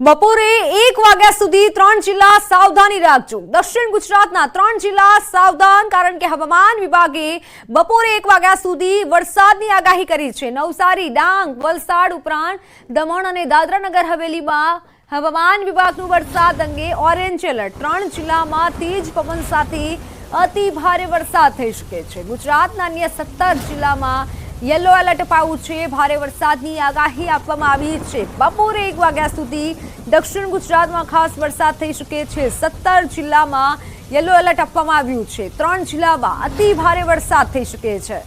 બપોરે એક વાગ્યા સુધી ત્રણ જિલ્લા સાવધાની રાખજો. દક્ષિણ ગુજરાતના ત્રણ જિલ્લા સાવધાન, કારણ કે હવામાન વિભાગે બપોરે એક વાગ્યા સુધી વરસાદની આગાહી કરી છે. નવસારી, ડાંગ, વલસાડ ઉપરાંત દમણ અને દાદરા નગર હવેલીમાં હવામાન વિભાગનું વરસાદ અંગે ઓરેન્જ એલર્ટ. ત્રણ જિલ્લામાં તેજ પવન સાથે અતિ ભારે વરસાદ થઈ શકે છે. ગુજરાતના અન્ય સત્તર જિલ્લામાં યલો એલર્ટ અપાયું છે. ભારે વરસાદની આગાહી આપવામાં આવી છે. બપોરે એક વાગ્યા સુધી દક્ષિણ ગુજરાતમાં ખાસ વરસાદ થઈ શકે છે. સત્તર જિલ્લામાં યલો એલર્ટ આપવામાં આવ્યું છે. ત્રણ જિલ્લામાં અતિ ભારે વરસાદ થઈ શકે છે.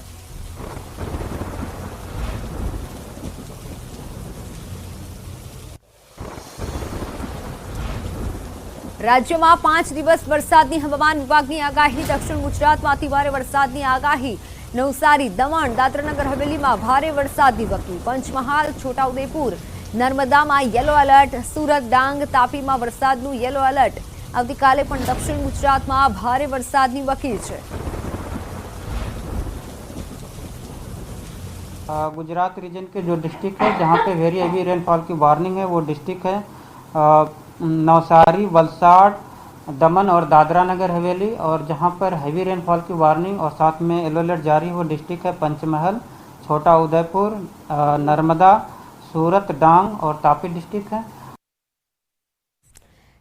રાજ્યમાં પાંચ દિવસ વરસાદની હવામાન વિભાગની આગાહી, દક્ષિણ ગુજરાતમાં અતિ ભારે વરસાદની આગાહી નવસારી દમણ દાદરાનગર હવેલીમાં ભારે વરસાદની વકી પંચમહાલ છોટાઉદેપુર નર્મદામાં યલો એલર્ટ સુરત ડાંગ તાપીમાં વરસાદનું યલો એલર્ટ આવતીકાલે પણ દક્ષિણ ગુજરાતમાં ભારે વરસાદની વકી છે अ, गुजरात रीजन के जो डिस्ट्रिक्ट है जहाँ पे वेरी हेवी रेनफॉल की वार्निंग है वो डिस्ट्रिक्ट है अ, नवसारी वलसाड दमन और दादरा नगर हवेली और जहाँ पर हैवी रेनफॉल की वार्निंग और साथ में येलो अलर्ट जारी वो डिस्ट्रिक्ट है पंचमहल छोटा उदयपुर अ, नर्मदा सूरत डांग और तापी डिस्ट्रिक्ट है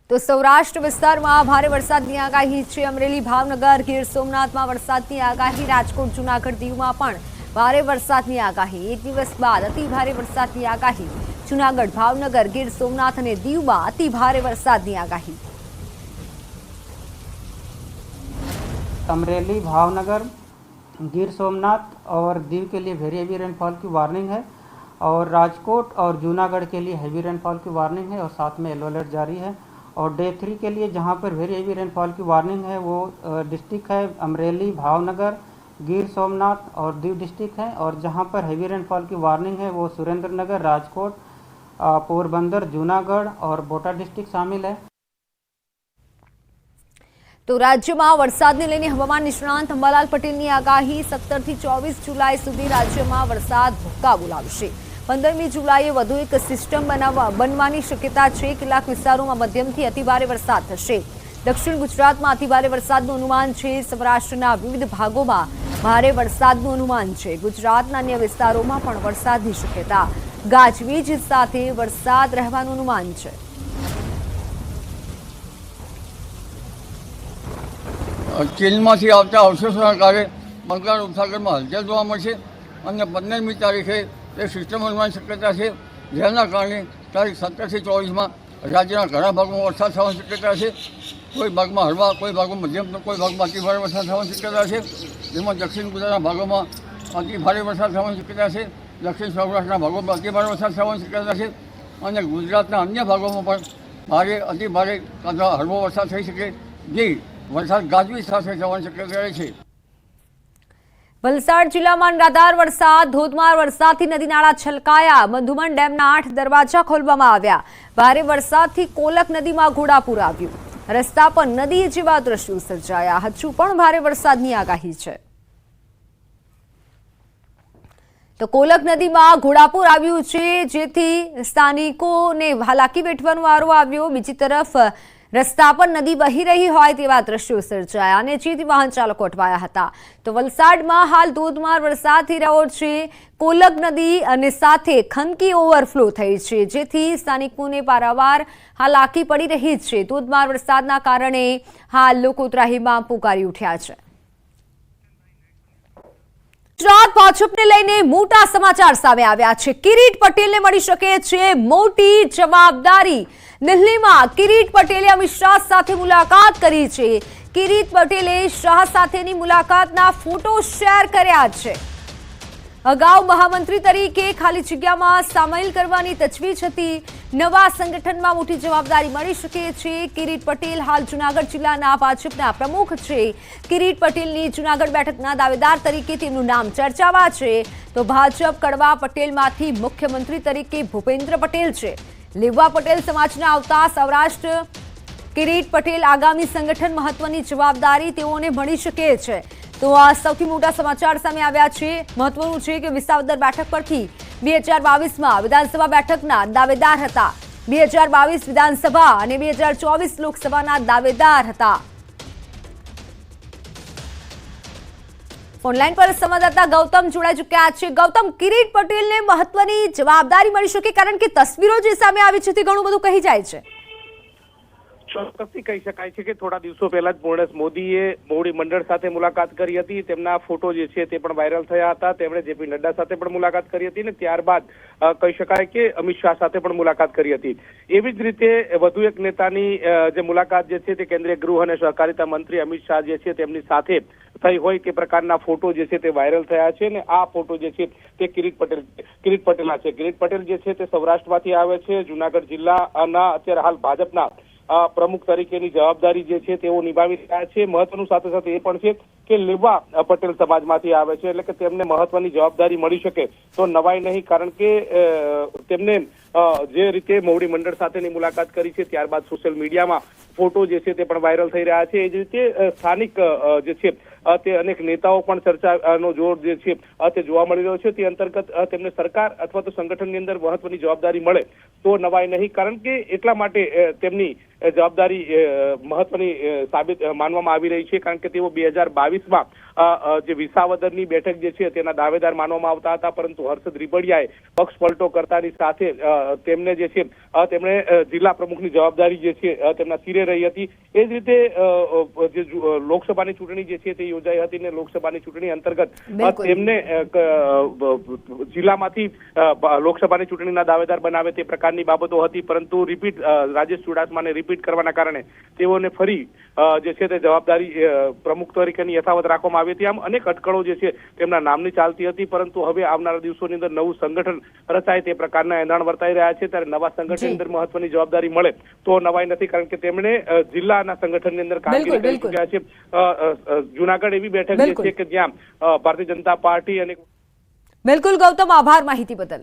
તો સૌરાષ્ટ્ર વિસ્તારમાં ભારે વરસાદની આગાહી છે અમરેલી ભાવનગર ગીર સોમનાથમાં વરસાદની આગાહી રાજકોટ જૂનાગઢ દીવમાં પણ ભારે વરસાદની આગાહી એક દિવસ બાદ અતિ ભારે વરસાદની આગાહી જૂનાગઢ ભાવનગર ગીર સોમનાથ અને દીવમાં અતિ ભારે વરસાદની આગાહી अमरेली भावनगर, गिर सोमनाथ और दीव के लिए वेरी हेवी रेनफॉल की वार्निंग है और राजकोट और जूनागढ़ के लिए हैवी रेनफॉल की वार्निंग है और साथ में येलो अलर्ट जारी है और डे थ्री के लिए जहाँ पर वेरी हैवी रेनफॉल की वार्निंग है वो डिस्ट्रिक्ट है अमरेली, भावनगर, गिर सोमनाथ और दीव डिस्ट्रिक्ट है और जहाँ पर हैवी रेनफॉल की वार्निंग है वो सुरेंद्र नगर राजकोट पोरबंदर, जूनागढ़ और बोटा डिस्ट्रिक्ट शामिल है। તો રાજ્યમાં વરસાદને લઈને હવામાન નિષ્ણાંત અંબાલાલ પટેલની આગાહી સત્તરથી ચોવીસ જુલાઈ સુધી રાજ્યમાં વરસાદ ભૂક્કા બોલાવશે પંદરમી જુલાઈએ વધુ એક સિસ્ટમ બનાવવા બનવાની શક્યતા છે. કેટલાક વિસ્તારોમાં મધ્યમથી અતિભારે વરસાદ થશે. દક્ષિણ ગુજરાતમાં અતિભારે વરસાદનું અનુમાન છે. સૌરાષ્ટ્રના વિવિધ ભાગોમાં ભારે વરસાદનું અનુમાન છે. ગુજરાતના અન્ય વિસ્તારોમાં પણ વરસાદની શક્યતા. ગાજવીજ સાથે વરસાદ રહેવાનું અનુમાન છે. ચીનમાંથી આવતા અવશેષોના કારણે બંગાળ ઉપસાગરમાં હલચલ જોવા મળશે અને પંદરમી તારીખે એ સિસ્ટમ બનવાની શક્યતા છે, જેના કારણે તારીખ સત્તરથી ચોવીસમાં રાજ્યના ઘણા ભાગમાં વરસાદ થવાની શક્યતા છે. કોઈ ભાગમાં હળવા, કોઈ ભાગમાં મધ્યમ, કોઈ ભાગમાં અતિ ભારે વરસાદ થવાની શક્યતા છે. જેમાં દક્ષિણ ગુજરાતના ભાગોમાં અતિ ભારે વરસાદ થવાની શક્યતા છે. દક્ષિણ સૌરાષ્ટ્રના ભાગોમાં અતિ ભારે વરસાદ થવાની શક્યતા છે અને ગુજરાતના અન્ય ભાગોમાં પણ ભારે, અતિ ભારે અથવા હળવો વરસાદ થઈ શકે. જે વરસાદ ગાજવી સાથે જવાની શક્યતા રહે છે. વલસાડ જિલ્લામાં અનરાધાર વરસાદ, ધોધમાર વરસાદથી નદી નાળા છલકાયા. મધુમન ડેમના આઠ દરવાજા ખોલવામાં આવ્યા. ભારે વરસાદથી કોલક નદીમાં ઘોડાપુર આવ્યું રસ્તા પર નદી જેવા દ્રશ્યો સર્જાયા. હજુ પણ ભારે વરસાદની આગાહી છે. તો કોલક નદીમાં ઘોડાપુર આવ્યું છે. જેથી સ્થાનિકોને હાલાકી વેઠવાનો વારો આવ્યો. બીજી તરફ રસ્તા પર નદી વહી રહી હોય તેવા દ્રશ્યો સર્જાયા અને જેથી વાહન ચાલકો અટવાયા હતા. તો વલસાડમાં હાલ ધોધમાર વરસાદ થઈ રહ્યો છે કોલક નદી અને સાથે ખનકી ઓવરફ્લો થઈ છે, જેથી સ્થાનિકોને પારાવાર હાલ આખી પડી રહી છે. ધોધમાર વરસાદના કારણે હાલ લોકો ત્રાહીમાં પુકારી ઉઠ્યા છે. ગુજરાત ભાજપને લઈને મોટા સમાચાર સામે આવ્યા છે. કિરીટ પટેલને મળી શકે છે મોટી જવાબદારી. દિલ્હીમાં કિરીટ પટેલે અમિત શાહ સાથે મુલાકાત કરી છે. કિરીટ પટેલે શાહ સાથેની મુલાકાતના ફોટો શેર કર્યા છે. અગાઉ મહામંત્રી તરીકે ખાલી જગ્યામાં સામેલ કરવાની તજવીજ હતી. નવા સંગઠનમાં મોટી જવાબદારી મળી શકે છે. કિરીટ પટેલ હાલ જુનાગઢ જિલ્લાના ભાજપના પ્રમુખ છે. કિરીટ પટેલની જુનાગઢ બેઠકના દાવેદાર તરીકે તેમનું નામ ચર્ચામાં છે. તો ભાજપ કડવા પટેલમાંથી મુખ્યમંત્રી તરીકે ભૂપેન્દ્ર પટેલ છે. લેવા પટેલ સમાજના આવતા સૌરાષ્ટ્ર. કિરીટ પટેલ આગામી સંગઠન મહત્વની જવાબદારી તેઓને મળી શકે છે. તો આ સૌથી મોટા સમાચાર સામે આવ્યા છે. મહત્વનું છે કે વિસાવદર બેઠક પરથી બે હજાર બાવીસમાં વિધાનસભા બેઠકના દાવેદાર હતા. બે હજાર બાવીસ વિધાનસભા અને બે હજાર ચોવીસ લોકસભાના દાવેદાર હતા. ઓનલાઈન પર સંવાદદાતા ગૌતમ જોડાઈ ચુક્યા છે. ગૌતમ, કિરીટ પટેલને મહત્વની જવાબદારી મળી શકે કારણ કે તસવીરો જે સામે આવી છે તે ઘણું બધું કહી જાય છે. ચોક્કસથી કહી શકાય છે કે થોડા દિવસો પહેલા જ પૂર્ણેશ મોદીએ મોવડી મંડળ સાથે મુલાકાત કરી હતી. તેમના ફોટો જે છે તે પણ વાયરલ થયા હતા. તેમણે જેપી નડ્ડા સાથે પણ મુલાકાત કરી હતી ને ત્યારબાદ કહી શકાય કે અમિત શાહ સાથે પણ મુલાકાત કરી હતી. એવી જ રીતે વધુ એક નેતાની જે મુલાકાત જે છે તે કેન્દ્રીય ગૃહ અને સહકારિતા મંત્રી અમિત શાહ જે છે તેમની સાથે થઈ હોય તે પ્રકારના ફોટો જે છે તે વાયરલ થયા છે ને આ ફોટો જે છે તે કિરીટ પટેલ, કિરીટ પટેલના છે. કિરીટ પટેલ જે છે તે સૌરાષ્ટ્રમાંથી આવે છે. જુનાગઢ જિલ્લાના અત્યારે હાલ ભાજપના પ્રમુખ તરીકેની જવાબદારી જે છે તેઓ નિભાવી રહ્યા છે. મહત્વનું સાથે સાથે એ પણ છે કે લેવા પટેલ સમાજમાંથી આવે છે એટલે કે તેમને મહત્વની જવાબદારી મળી શકે તો નવાઈ નહીં, કારણ કે તેમને જે રીતે મોવડી મંડળ સાથેની મુલાકાત કરી છે ત્યારબાદ સોશિયલ મીડિયામાં ફોટો જે છે તે પણ વાયરલ થઈ રહ્યા છે. એ જ રીતે સ્થાનિક જે છે તે અનેક નેતાઓ પણ ચર્ચાનો જોર જે છે તે જોવા મળી રહ્યો છે. તે અંતર્ગત તેમને સરકાર અથવા તો સંગઠનની અંદર મહત્વની જવાબદારી મળે તો નવાઈ નહીં, કારણ કે એટલા માટે તેમની જવાબદારી મહત્વની સાબિત માનવામાં આવી રહી છે કારણ કે તેઓ બે હજાર બાવીસમાં જે વિસાવદરની બેઠક જે છે તેના દાવેદાર માનવામાં આવતા હતા પરંતુ હર્ષદ રીબડિયાએ પક્ષ પલટો કરતાની સાથે તેમને જે છે તેમણે જિલ્લા પ્રમુખની જવાબદારી જે છે તેમના સિરે રહી હતી. એ જ રીતે જે લોકસભાની ચૂંટણી જે છે તે યોજાઈ હતી ને લોકસભાની ચૂંટણી અંતર્ગત તેમને જિલ્લામાંથી લોકસભાની ચૂંટણીના દાવેદાર બનાવે તે પ્રકારની બાબતો હતી પરંતુ રિપીટ રાજેશ ચુડાસમાને રિપીટ કરવાના કારણે તેઓને ફરી જે છે તે જવાબદારી પ્રમુખ તરીકેની યથાવત રાખવામાં આવી હતી. આમ અનેક અટકળો જે છે તેમના નામની ચાલતી હતી પરંતુ હવે આવનારા દિવસોની અંદર નવું સંગઠન રચાય તે પ્રકારના એંધાણ વર્તાઈ રહ્યા છે. ત્યારે નવા સંગઠનની અંદર મહત્વની જવાબદારી મળે તો નવાઈ નથી કારણ કે તેમણે જિલ્લાના સંગઠનની અંદર કામગીરી કરી. ચૂક્યા છે. જુનાગઢ એવી બેઠક જે છે કે જ્યાં ભારતીય જનતા પાર્ટી અને બિલકુલ ગૌતમ આભાર માહિતી બદલ.